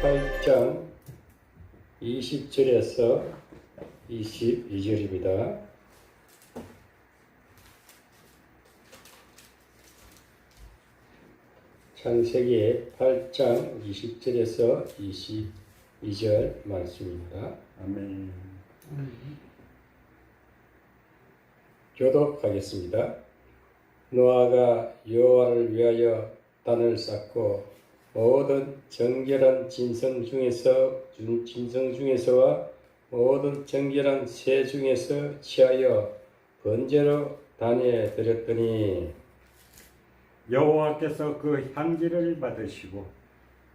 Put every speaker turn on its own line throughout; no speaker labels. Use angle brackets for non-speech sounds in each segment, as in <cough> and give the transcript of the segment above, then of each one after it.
8장 20절에서 22절입니다. 창세기 8장 20절에서 22절 말씀입니다.
아멘.
교독하겠습니다. 노아가 여호와를 위하여 단을 쌓고 모든 정결한 진성 중에서 준- 진성 중에서와 모든 정결한 새 중에서 취하여 번제로 단에 드렸더니.
여호와께서 그 향기를 받으시고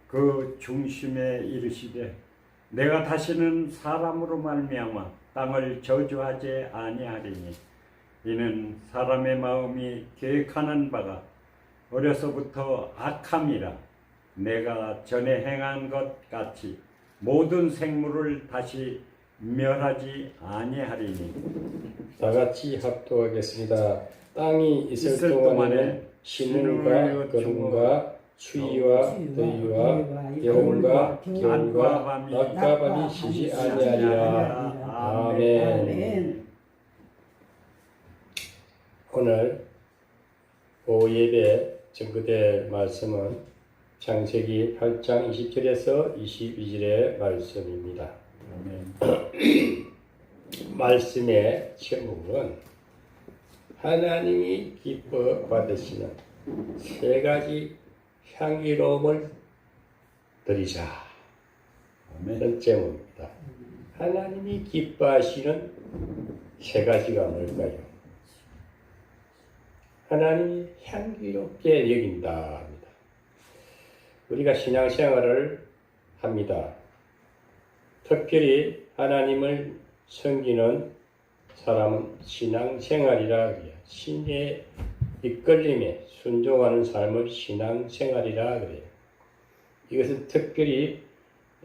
그 중심에 이르시되 내가 다시는 사람으로 말미암아 땅을 저주하지 아니하리니 이는 사람의 마음이 계획하는 바가 어려서부터 악함이라 내가 전에 행한 것 같이 모든 생물을 다시 멸하지 아니하리니
다 같이 합독하겠습니다. 땅이 있을,
있을
동안에는
동안에
신음과 걸음과 추위와 더위와 여름과 겨울과 낮과 밤이 쉬지 아니하리라. 아멘. 오늘 오후 예배 증거될 말씀은 창세기 8장 20절에서 22절의 말씀입니다. 말씀의 제목은 하나님이 기뻐 받으시는 세 가지 향기로움을 드리자. 이런 제목입니다. 하나님이 기뻐하시는 세 가지가 뭘까요? 하나님이 향기롭게 여긴다. 우리가 신앙생활을 합니다. 특별히 하나님을 섬기는 사람은 신앙생활이라 그래요. 신의 이끌림에 순종하는 삶을 신앙생활이라 그래요. 이것은 특별히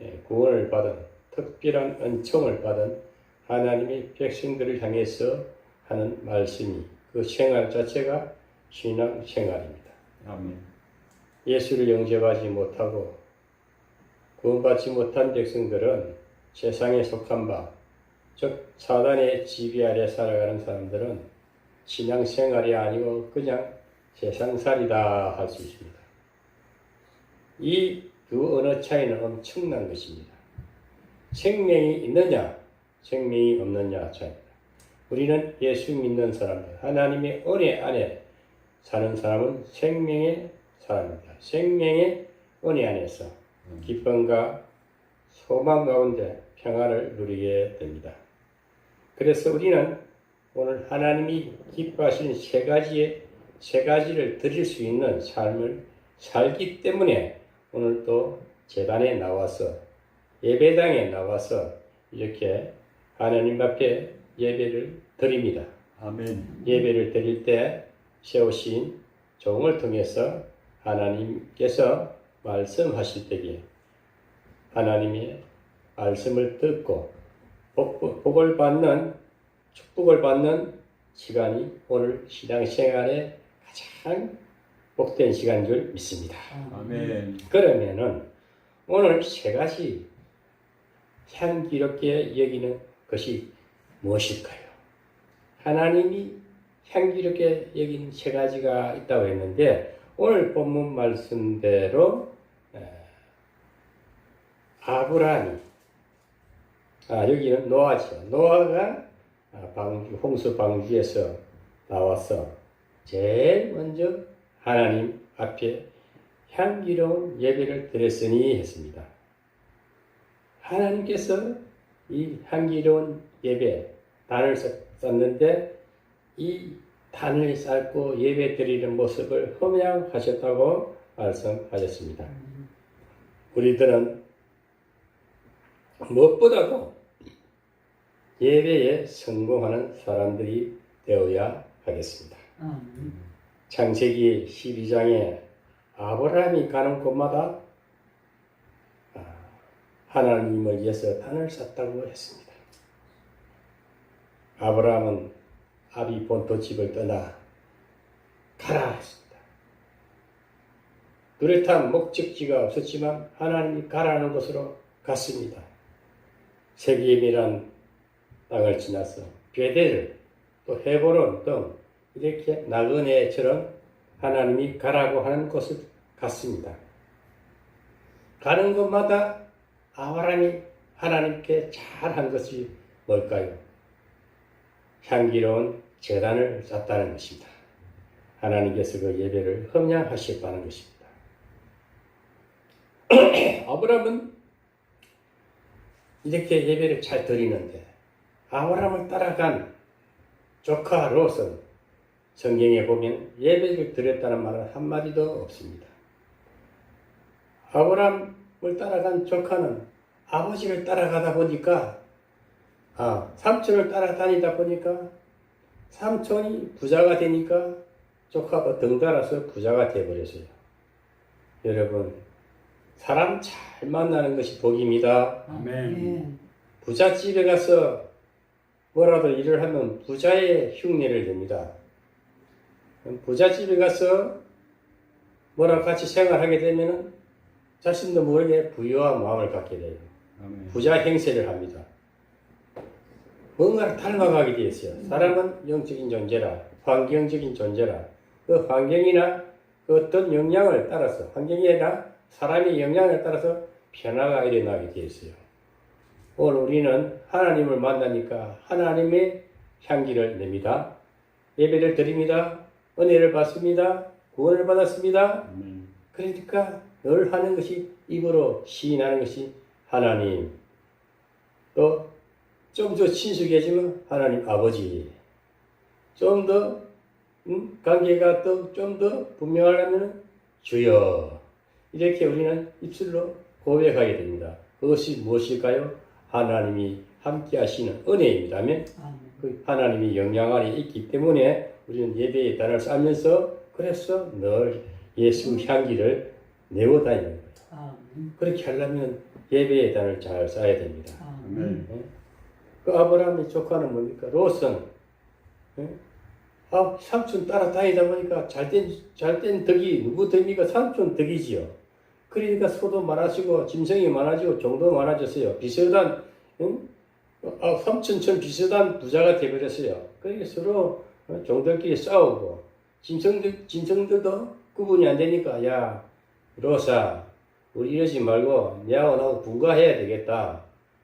예, 구원을 받은 특별한 은총을 받은 하나님의 백성들을 향해서 하는 말씀이 그 생활 자체가 신앙생활입니다.
아멘.
예수를 영접하지 못하고 구원받지 못한 백성들은 세상에 속한 바, 즉 사단의 지배 아래 살아가는 사람들은 신앙생활이 아니고 그냥 세상살이다 할 수 있습니다. 이 두 언어 차이는 엄청난 것입니다. 생명이 있느냐, 생명이 없느냐 차이입니다. 우리는 예수 믿는 사람들, 하나님의 은혜 안에 사는 사람은 생명의 사람입니다. 생명의 은혜 안에서 기쁨과 소망 가운데 평안을 누리게 됩니다. 그래서 우리는 오늘 하나님이 기뻐하시는 세 가지의 세 가지를 드릴 수 있는 삶을 살기 때문에 오늘 또 재단에 나와서 예배당에 나와서 이렇게 하나님 앞에 예배를 드립니다.
아멘.
예배를 드릴 때 세우신 종을 통해서 하나님께서 말씀하실 때에 하나님의 말씀을 듣고 복, 복을 받는 축복을 받는 시간이 오늘 신앙생활의 가장 복된 시간인 줄 믿습니다.
아멘.
그러면은 오늘 세 가지 향기롭게 여기는 것이 무엇일까요? 하나님이 향기롭게 여긴 세 가지가 있다고 했는데 오늘 본문 말씀대로 에, 아브라함이 아 여기는 노아죠. 노아가 아, 방주 홍수 방주에서 나와서 제일 먼저 하나님 앞에 향기로운 예배를 드렸으니 했습니다. 하나님께서 이 향기로운 예배 단을 쌓는데 이 단을 쌓고 예배 드리는 모습을 흠양하셨다고 말씀하셨습니다. 우리들은 무엇보다도 예배에 성공하는 사람들이 되어야 하겠습니다. 창세기 12장에 아브라함이 가는 곳마다 아, 하나님을 위해서 단을 쌓다고 했습니다. 아브라함은 아비 본토 집을 떠나 가라 했습니다. 뚜렷한 목적지가 없었지만 하나님이 가라는 곳으로 갔습니다. 세계임이란 땅을 지나서 베델 또 헤보론 등 이렇게 나그네처럼 하나님이 가라고 하는 곳을 갔습니다. 가는 곳마다 아브라함이 하나님께 잘한 것이 뭘까요? 향기로운 재단을 쌓다는 것입니다. 하나님께서 그 예배를 흠양하셨다는 것입니다. <clears throat> 아브라함은 이렇게 예배를 잘 드리는데 아브라함을 따라간 조카 롯은 성경에 보면 예배를 드렸다는 말은 한마디도 없습니다. 아브라함을 따라간 조카는 아버지를 따라가다 보니까 아, 삼촌을 따라다니다 보니까 삼촌이 부자가 되니까 조카가 덩달아서 부자가 되어버렸어요. 여러분, 사람 잘 만나는 것이 복입니다.
아멘.
부잣집에 가서 뭐라도 일을 하면 부자의 흉내를 냅니다. 부잣집에 가서 뭐라 같이 생활하게 되면 자신도 모르게 부유한 마음을 갖게 돼요.
아멘.
부자 행세를 합니다. 뭔가를 닮아가게 되어 있어요. 사람은 영적인 존재라, 환경적인 존재라, 그 환경이나 그 어떤 영향을 따라서, 환경이나 사람의 영향을 따라서 변화가 일어나게 되어 있어요. 오늘 우리는 하나님을 만나니까 하나님의 향기를 냅니다. 예배를 드립니다. 은혜를 받습니다. 구원을 받았습니다. 그러니까 늘 하는 것이 입으로 시인하는 것이 하나님 또 좀 더 친숙해지면 하나님 아버지 좀 더 음, 관계가 또 좀 더 분명하려면 주여 이렇게 우리는 입술로 고백하게 됩니다. 그것이 무엇일까요? 하나님이 함께 하시는 은혜입니다면 그 하나님이 영향 아래 있기 때문에 우리는 예배의 단을 쌓면서 그래서 늘 예수 향기를 내고 다니는 거예요. 그렇게 하려면 예배의 단을 잘 쌓아야 됩니다.
아멘.
그 아브라함의 조카는 뭡니까? 롯은 예? 아, 삼촌 따라 다니다 보니까 잘된 잘된 덕이 누구 덕입니까? 삼촌 덕이지요. 그러니까 소도 많아지고 짐승이 많아지고 종도 많아졌어요. 비슷한 응? 아, 삼촌처럼 비슷한 부자가 되버렸어요. 그러니까 서로 어, 종들끼리 싸우고 짐승들 짐승들도 구분이 안 되니까 야 로사 우리 이러지 말고 내하고 나하고 분가해야 되겠다.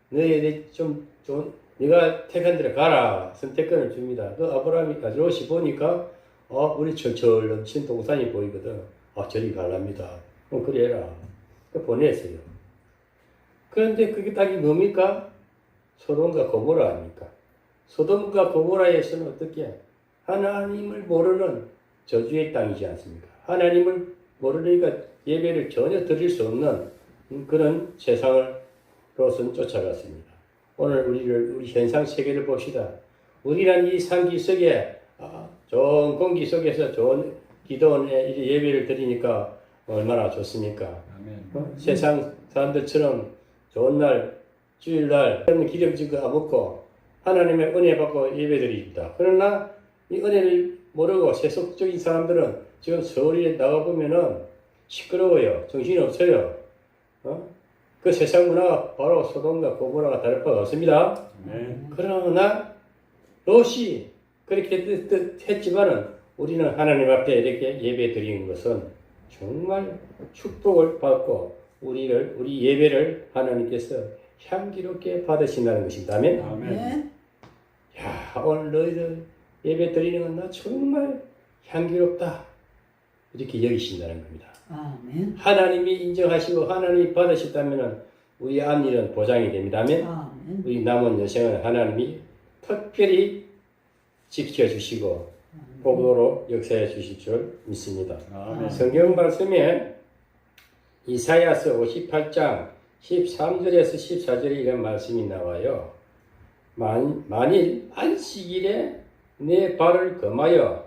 너희 좀, 좀 네가 택한 대로 가라 선택권을 줍니다. 그 아브라함이 롯이 보니까 어 우리 철철 넘친 동산이 보이거든. 아 저리 갈랍니다. 어 그래 해라. 그 보냈어요. 그런데 그게 딱이 뭡니까? 소돔과 고모라 아닙니까? 소돔과 고모라에서는 어떻게 하나님을 모르는 저주의 땅이지 않습니까? 하나님을 모르니까 예배를 전혀 드릴 수 없는 그런 롯은 쫓아갔습니다. 오늘 우리를 우리 현상 세계를 봅시다. 우리란 이 상기 속에 아, 좋은 공기 속에서 좋은 기도원의 이 예배를 드리니까 얼마나 좋습니까? 어? 세상 사람들처럼 좋은 날, 주일날 기름진 거안 먹고 하나님의 은혜 받고 예배 드립니다. 그러나 이 은혜를 모르고 세속적인 사람들은 지금 서울에 나가 보면은 시끄러워요. 정신이 없어요. 어? 그 세상 문화가 바로 소돔과 고모라가 다를 바가 없습니다.
아멘.
그러나 롯이 그렇게 뜻, 뜻 했지만은 우리는 하나님 앞에 이렇게 예배 드리는 것은 정말 축복을 받고 우리를 우리 예배를 하나님께서 향기롭게 받으신다는 것입니다. 아멘.
아멘.
야 오늘 너희들 예배 드리는 건 나 정말 향기롭다 이렇게 여기신다는 겁니다.
아멘.
하나님이 인정하시고 하나님이 받으셨다면 우리 앞일은 보장이 됩니다. 아멘.
아멘.
우리 남은 여생은 하나님이 특별히 지켜주시고 복으로 역사해 주실 줄 믿습니다.
아멘.
성경 말씀에 이사야서 58장 13절에서 14절에 이런 말씀이 나와요. 만, 만일 안식일에 내 발을 금하여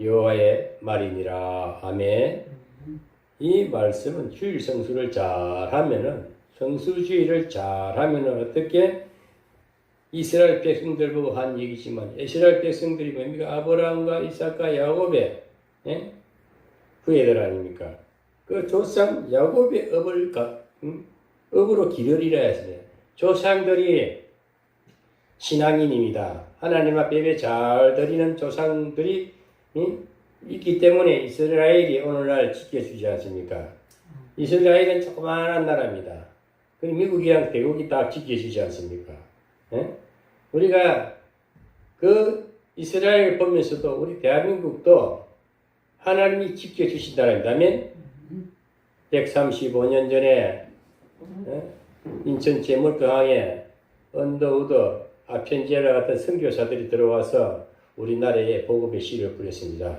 여호와의 말이니라. 아멘. 이 말씀은 주일 성수를 잘하면은 성수주의를 잘하면은 어떻게 이스라엘 백성들 보고 한 얘기지만 이스라엘 백성들이 뭡니까 아브라함과 이삭과 야곱의 예? 후예들 아닙니까? 그 조상 야곱의 업을 가, 음? 업으로 기르리라 했어요. 조상들이 신앙인입니다. 하나님 앞에 잘 드리는 조상들이 음? 있기 때문에 이스라엘이 오늘날 지켜주지 않습니까? 이스라엘은 조그마한 나라입니다. 그 미국이랑 대국이 다 지켜주지 않습니까? 예? 우리가 그 이스라엘 보면서도 우리 대한민국도 하나님이 지켜주신다라면 135년 전에 예? 인천 제물강에 언더우드 아펜지에라 같은 선교사들이 들어와서 우리나라에 복음의 씨를 뿌렸습니다.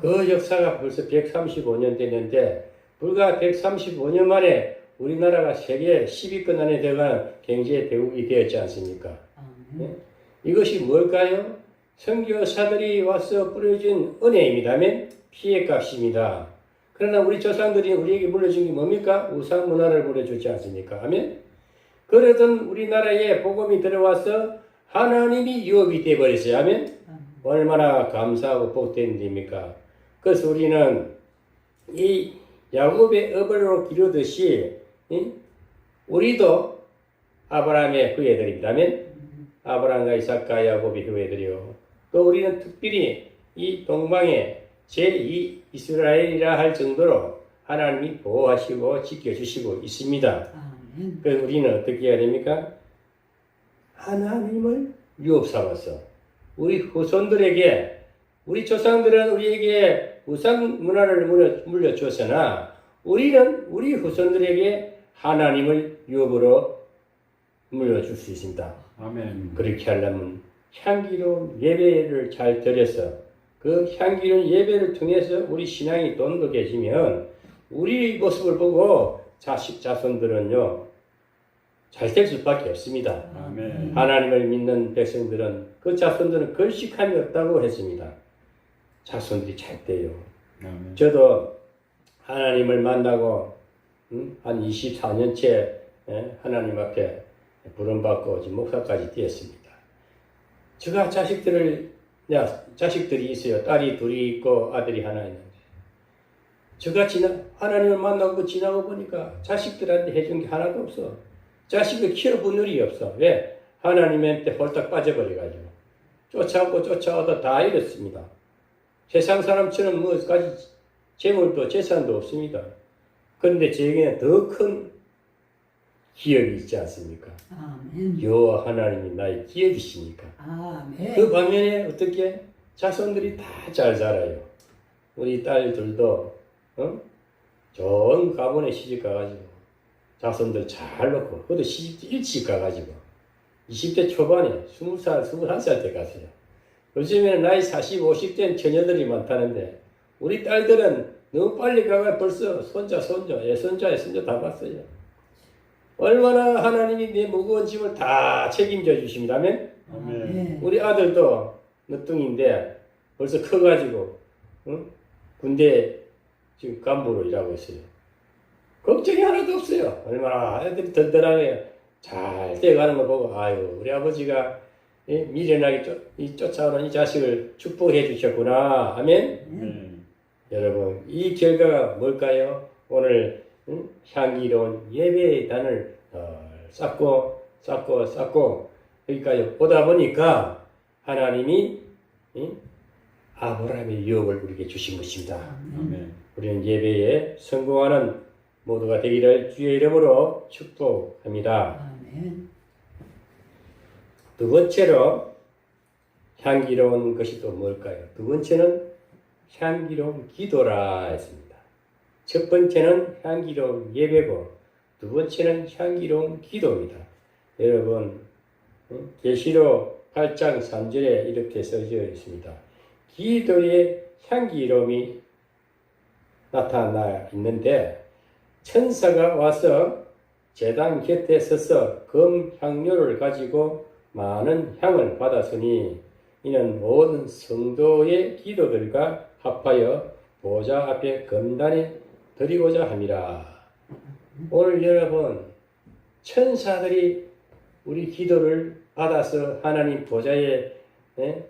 그 역사가 벌써 135년 됐는데 불과 135년 만에 우리나라가 세계 10위권 안에 들어가는 경제 대국이 되었지 않습니까? 예? 이것이 뭘까요? 선교사들이 와서 뿌려준 은혜입니다면 피해 값입니다. 그러나 우리 조상들이 우리에게 물려준 게 뭡니까? 우상 문화를 물려주지 않습니까? 아멘? 그러던 우리나라에 복음이 들어와서 하나님이 유업이 되어버렸어요. 아멘? 얼마나 감사하고 복된 일입니까? 그래서 우리는 이 야곱의 어버로 기르듯이 이? 우리도 아브라함의 후예들입니다면 아브라함과 이삭과 야곱의 후예들이요. 또 우리는 특별히 이 동방의 제2 이스라엘이라 할 정도로 하나님이 보호하시고 지켜주시고 있습니다. 그래서 우리는 어떻게 해야 됩니까? 하나님을 유업 삼아서 우리 후손들에게 우리 조상들은 우리에게 우상 문화를 물려, 물려주었으나 우리는 우리 후손들에게 하나님을 유업으로 물려줄 수 있습니다.
아멘.
그렇게 하려면 향기로운 예배를 잘 드려서 그 향기로운 예배를 통해서 우리 신앙이 돈독해지면 우리 모습을 보고 자식 자손들은요 잘 될 수밖에 없습니다.
아멘.
하나님을 믿는 백성들은 그 자손들은 걸식함이 없다고 했습니다. 자손들이 잘 돼요.
아멘.
저도 하나님을 만나고 음, 한 24년째 하나님 앞에 부름받고 지금 목사까지 되었습니다. 제가 자식들을 야 자식들이 있어요. 딸이 둘이 있고 아들이 하나 있는데 제가 지나 하나님을 만나고 지나고 보니까 자식들한테 해준 게 하나도 없어. 자식을 키워본 일이 없어. 왜? 하나님한테 홀딱 빠져버려가지고 쫓아오고 쫓아오다 다 잃었습니다. 세상 사람처럼 뭐까지 재물도 재산도 없습니다. 그런데 제게는 더 큰 기업이 있지 않습니까?
아멘.
여호와 하나님이 나의 기업이시니까.
아멘.
그 반면에 어떻게 자손들이 다 잘 자라요. 우리 딸들도 어? 좋은 가문에 시집 가가지고 자손들 잘 놓고 그것도 시집 일찍 가가지고 20대 초반에 20살, 21살 때 갔어요. 요즘에는 나이 40, 50된 처녀들이 많다는데 우리 딸들은 너무 빨리 가가 벌써 손자, 손자, 예손자, 예손자 다 봤어요. 얼마나 하나님이 내 무거운 짐을 다 책임져 주신다면
아멘.
우리 아들도 늦둥인데 벌써 커가지고 응? 군대 지금 간부로 일하고 있어요. 걱정이 하나도 없어요. 얼마나 애들이 든든하게 잘 돼가는 걸 보고 아유 우리 아버지가 이 미련하게 쫓, 이 쫓아오는 이 자식을 축복해 주셨구나 하면
아멘.
여러분 이 결과가 뭘까요? 오늘 응? 향기로운 예배의 단을 어, 쌓고 쌓고 쌓고 여기까지 오다 보니까 하나님이 응? 아브라함의 유업을 우리에게 주신 것입니다.
아멘.
우리는 예배에 성공하는 모두가 되기를 주의 이름으로 축복합니다.
아멘.
두 번째로 향기로운 것이 또 뭘까요? 두 번째는 향기로운 기도라 했습니다. 첫 번째는 향기로운 예배고 두 번째는 향기로운 기도입니다. 여러분 응? 계시록 8장 3절에 이렇게 써져 있습니다. 기도의 향기로움이 나타나 있는데 천사가 와서 제단 곁에 서서 금 향료를 가지고 많은 향을 받았으니 이는 모든 성도의 기도들과 합하여 보좌 앞에 금단에 드리고자 함이라. 오늘 여러분 천사들이 우리 기도를 받아서 하나님 보좌에 예?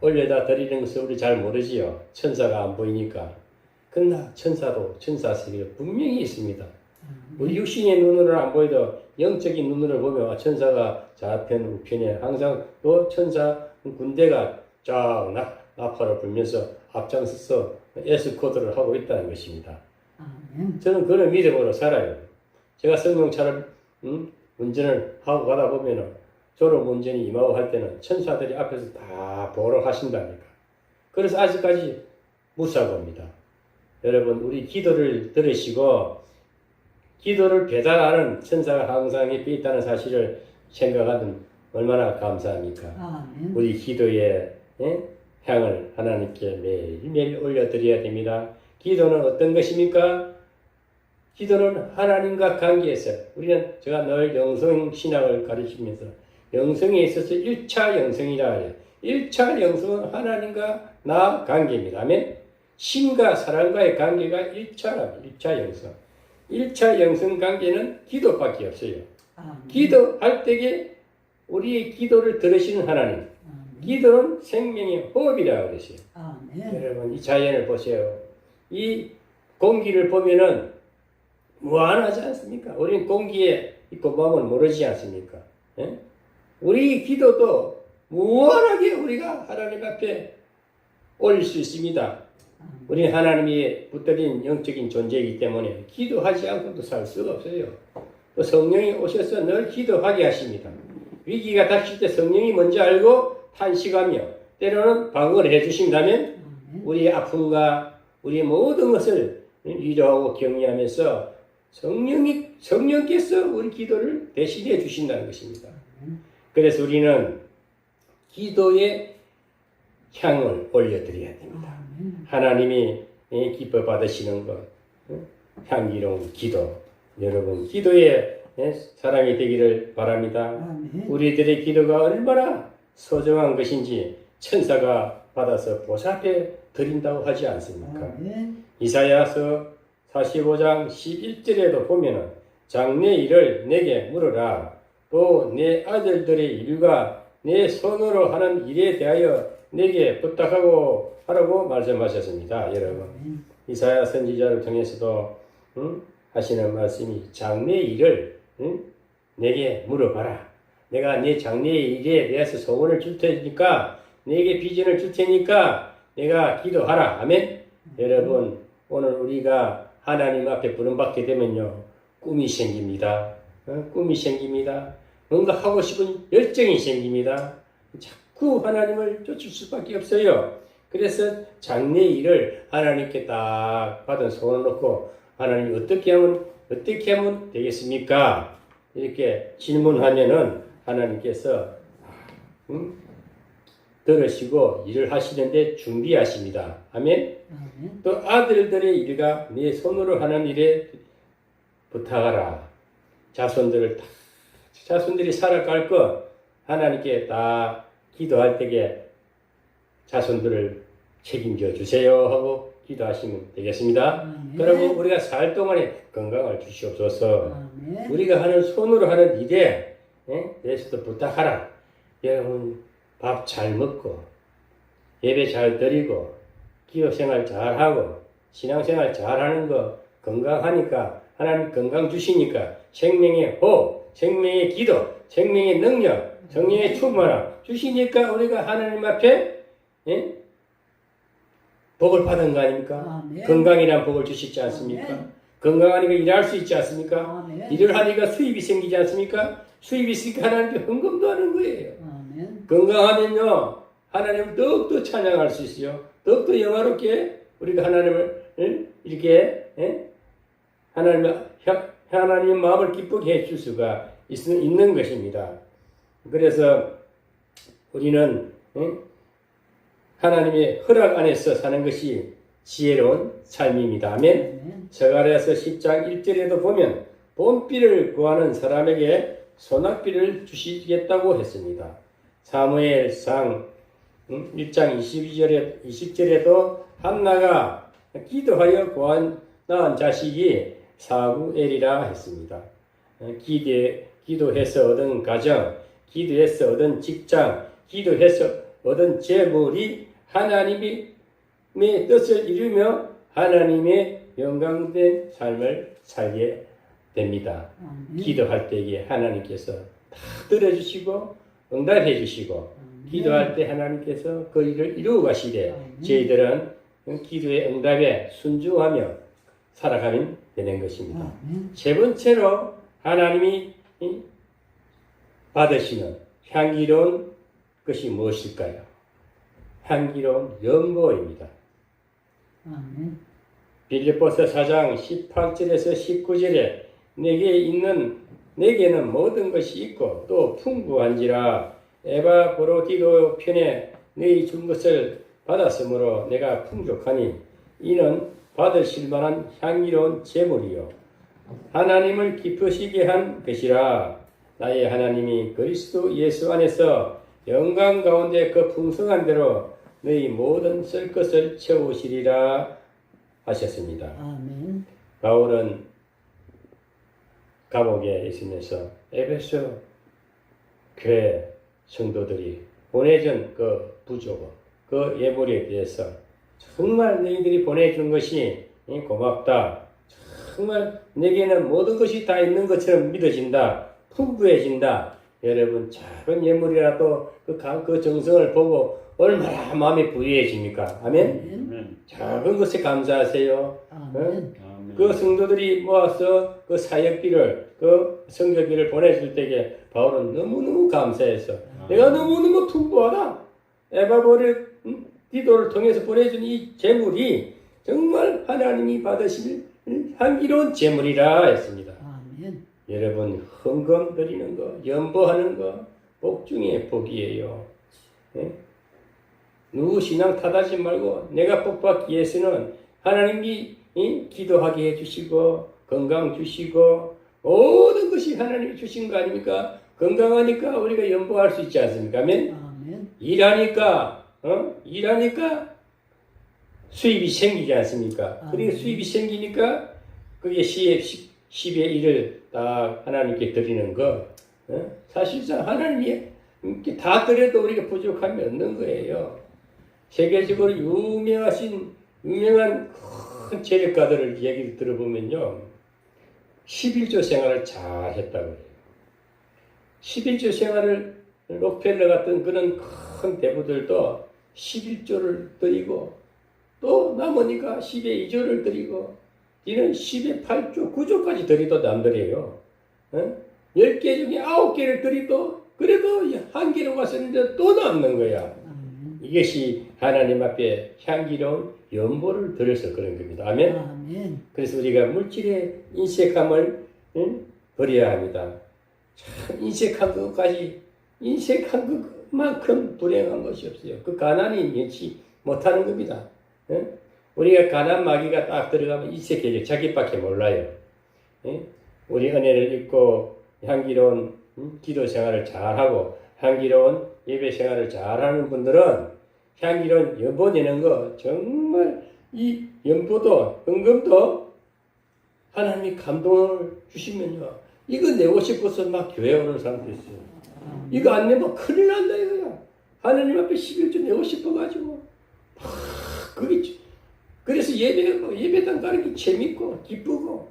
올려다 드리는 것을 우리 잘 모르지요. 천사가 안 보이니까. 그러나 천사도 천사 세계가 분명히 있습니다. 우리 육신의 눈으로는 안 보여도 영적인 눈으로 보면 아, 천사가 좌편 우편에 항상 또 천사 군대가 쫙 나, 나팔을 불면서 앞장서서 에스코드를 하고 있다는 것입니다. 저는 그런 믿음으로 살아요. 제가 성경차를 음, 운전을 하고 가다 보면은 졸업 운전이 임하고 할 때는 천사들이 앞에서 다 보러 하신다니까. 그래서 아직까지 무사고입니다. 여러분 우리 기도를 들으시고 기도를 배달하는 천사가 항상 옆에 있다는 사실을 생각하면 얼마나 감사합니까?
아멘.
우리 기도의 예? 향을 하나님께 매일매일 올려드려야 됩니다. 기도는 어떤 것입니까? 기도는 하나님과 관계에서 우리는 제가 늘 영성 신학을 가르치면서 영성에 있어서 1차 영성이라 해요. 1차 영성은 하나님과 나 관계입니다. 아멘. 신과 사랑과의 관계가 1차랍니다. 1차 영성. 1차 영성 관계는 기도밖에 없어요.
아멘.
기도할 때에 우리의 기도를 들으시는 하나님.
아멘.
기도는 생명의 호흡이라고 그러세요.
아멘.
여러분, 이 자연을 보세요. 이 공기를 보면은 무한하지 않습니까? 우리는 공기에 이 고마움을 모르지 않습니까? 예? 우리 기도도 무한하게 우리가 하나님 앞에 올릴 수 있습니다. 우리는 하나님이 붙들린 영적인 존재이기 때문에 기도하지 않고도 살 수가 없어요. 또 성령이 오셔서 늘 기도하게 하십니다. 위기가 닥칠 때 성령이 먼저 알고 탄식하며 때로는 방어를 해주신다면. 우리의 아픔과 우리의 모든 것을 위로하고 격려하면서 성령이 성령께서 우리 기도를 대신해 주신다는 것입니다. 그래서 우리는 기도의 향을 올려드려야 됩니다. 하나님이 예, 기뻐 받으시는 것, 예, 향기로운 기도. 여러분, 기도의 예, 사랑이 되기를 바랍니다. 우리들의 기도가 얼마나 소중한 것인지 천사가 받아서 보살펴 드린다고 하지 않습니까? 이사야서 45장 11절에도 보면은 장래 일을 내게 물어라. 또 내 아들들의 일과 내 손으로 하는 일에 대하여 내게 부탁하고 하라고 말씀하셨습니다. 여러분. 이사야 선지자를 통해서도 응? 하시는 말씀이 장래 일을 응? 내게 물어봐라. 내가 내 장래 일에 대해서 소원을 줄 테니까 내게 비전을 줄 테니까 내가 기도하라. 아멘. 여러분 오늘 우리가 하나님 앞에 부름받게 되면요 꿈이 생깁니다. 어? 꿈이 생깁니다. 뭔가 하고 싶은 열정이 생깁니다. 자꾸 하나님을 쫓을 수밖에 없어요. 그래서 장래 일을 하나님께 딱 받은 손을 놓고 하나님 어떻게 하면 어떻게 하면 되겠습니까? 이렇게 질문하면은 하나님께서 음, 들으시고 일을 하시는데 준비하십니다. 아멘.
아멘.
또 아들들의 일과 네 손으로 하는 일에 부탁하라. 자손들을 다, 자손들이 살아갈 것 하나님께 다 기도할 때에 자손들을 책임져 주세요 하고 기도하시면 되겠습니다.
아멘.
그러면 우리가 살 동안에 건강을 주시옵소서.
아멘.
우리가 하는 손으로 하는 일에 예? 대해서도 부탁하라. 여러분 밥 잘 먹고 예배 잘 드리고 기업 생활 잘 하고 신앙 생활 잘 하는 거 건강하니까 하나님 건강 주시니까 생명의 호흡, 생명의 기도, 생명의 능력, 성령의 충만함 주시니까 우리가 하나님 앞에 예? 복을 받은 거 아닙니까?
아멘.
건강이란 복을 주시지 않습니까?
아멘.
건강하니까 일할 수 있지 않습니까?
아멘.
일을 하니까 수입이 생기지 않습니까? 수입이 있으니까 하나님께 헌금도 하는 거예요.
아멘.
건강하면요, 하나님을 더욱더 찬양할 수 있어요. 더욱더 영화롭게 우리가 하나님을 응? 이렇게 예? 하나님의 혀- 하나님의 마음을 기쁘게 해줄 수가 있, 있는 것입니다. 그래서 우리는 응? 하나님의 허락 안에서 사는 것이 지혜로운 삶입니다. 아멘. 서가랴서 10장 1절에도 보면 본비를 구하는 사람에게 소낙비를 주시겠다고 했습니다. 사무엘상 1장 22절에 20절에도 한나가 기도하여 구한 낳은 자식이 사구엘이라 했습니다. 기대, 기도해서 얻은 가정, 기도해서 얻은 직장, 기도해서 얻은 재물이 하나님의 뜻을 이루며 하나님의 영광된 삶을 살게 됩니다. 기도할 때에 하나님께서 다 들어주시고 응답해 주시고 기도할 때 하나님께서 그 일을 이루어 가시되. 저희들은 기도의 응답에 순종하며 살아가면 되는 것입니다. 세 번째로 하나님이 이, 받으시는 향기로운 것이 무엇일까요? 향기로운 연보입니다.
아멘.
빌립보서 4장 18절에서 19절에 내게 있는 내게는 모든 것이 있고 또 풍부한지라 에바 보로디도 편에 너희 준 것을 받았으므로 내가 풍족하니 이는 받으실 만한 향기로운 제물이요 하나님을 기쁘시게 한 것이라 나의 하나님이 그리스도 예수 안에서 영광 가운데 그 풍성한 대로 너희 모든 쓸 것을 채우시리라 하셨습니다.
아멘.
바울은 감옥에 있으면서 에베소 교회 성도들이 보내준 그 부족은 그 예물에 대해서 정말 너희들이 보내준 것이 고맙다. 정말 내게는 모든 것이 다 있는 것처럼 믿어진다. 풍부해진다. 여러분 작은 예물이라도 그, 감- 그 정성을 보고 얼마나 마음이 부유해집니까? 아멘.
아멘. 아멘.
작은 것에 감사하세요.
아멘. 아멘.
그 성도들이 모아서 그 사역비를 그 성교비를 보내줄 때에 바울은 너무너무 감사했어. 내가 너무너무 풍부하다. 에바보를 음, 기도를 통해서 보내준 이 재물이 정말 하나님이 받으실 음, 향기로운 재물이라 했습니다.
아멘.
여러분 헌금 드리는 거, 연보하는 거, 복 중에 복이에요. 예? 누구 신앙 탓하지 말고 내가 복 받기 위해서는 하나님이 이, 기도하게 해주시고 건강 주시고 모든 것이 하나님이 주신 거 아닙니까? 건강하니까 우리가 연보할 수 있지 않습니까? 아멘.
아멘.
일하니까 어? 일하니까 수입이 생기지 않습니까? 그리고
아.
수입이 생기니까 그게 10, 10의 1을 다 하나님께 드리는 거 어? 사실상 이렇게 다 드려도 우리가 부족함이 없는 거예요. 세계적으로 유명하신 유명한 큰 재력가들을 얘기를 들어보면요. 11조 생활을 잘 했다고 해요. 11조 생활을 록펠러 같은 그런 큰 대부들도 11조를 드리고 또 남으니까 10의 2조를 드리고 이는 10의 8조, 9조까지 드리도 남들이에요. 어? 10개 중에 9개를 드리도 그래도 한 개로 갔었는데 또 남는 거야.
아멘.
이것이 하나님 앞에 향기로운 연보를 드려서 그런 겁니다. 아멘.
아멘.
그래서 우리가 물질의 인색함을 응? 버려야 합니다. 참 인색한 것까지 인색한 것만큼 불행한 것이 없어요. 그 가난이 예치 못하는 겁니다. 응? 우리가 가난 마귀가 딱 들어가면 인색해져 자기밖에 몰라요. 응? 우리 은혜를 입고 향기로운 응? 기도 생활을 잘하고 향기로운 예배 생활을 잘하는 분들은 향기로운 연보 내는 거 정말 이 연보도 은금도 하나님이 감동을 주시면요 이거 내고 싶어서 막 교회 오는 사람도 있어요 이거 안 내면 큰일 난다 이거야 하나님 앞에 11조 내고 싶어가지고 막 그게 지- 그래서 예배 예배당 가는 게 재밌고 기쁘고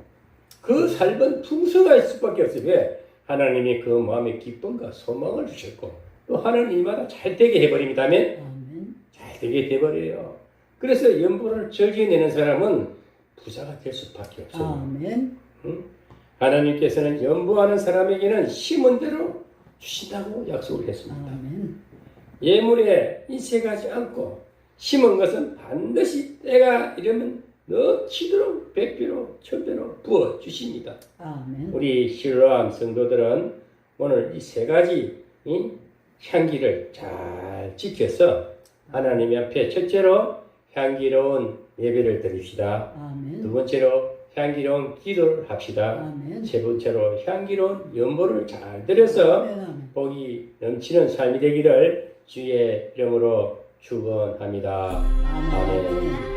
그 삶은 풍성할 수밖에 없어요 왜 하나님이 그 마음에 기쁨과 소망을 주셨고 또 하나님마다 잘 되게 해버립니다 아멘
아멘.
잘 되게 돼버려요. 그래서 연보를 즐겨내는 사람은 부자가 될 수밖에 없어요.
아멘.
하나님께서는 연보하는 사람에게는 심은 대로 주신다고 약속을 했습니다.
아멘.
예물에 인색하지 않고 심은 것은 반드시 때가 이르면 넘치도록 백배로 천배로 부어 주십니다.
아멘.
우리 신로한 성도들은 오늘 이 세 가지 이 향기를 잘 지켜서 하나님 앞에 첫째로 향기로운 예배를 드립시다. 두
아멘.
번째로 향기로운 기도를 합시다.
아멘.
세 번째로 향기로운 연보를 잘 드려서.
아멘.
복이 넘치는 삶이 되기를 주의 이름으로 축원합니다.
아멘.
아멘.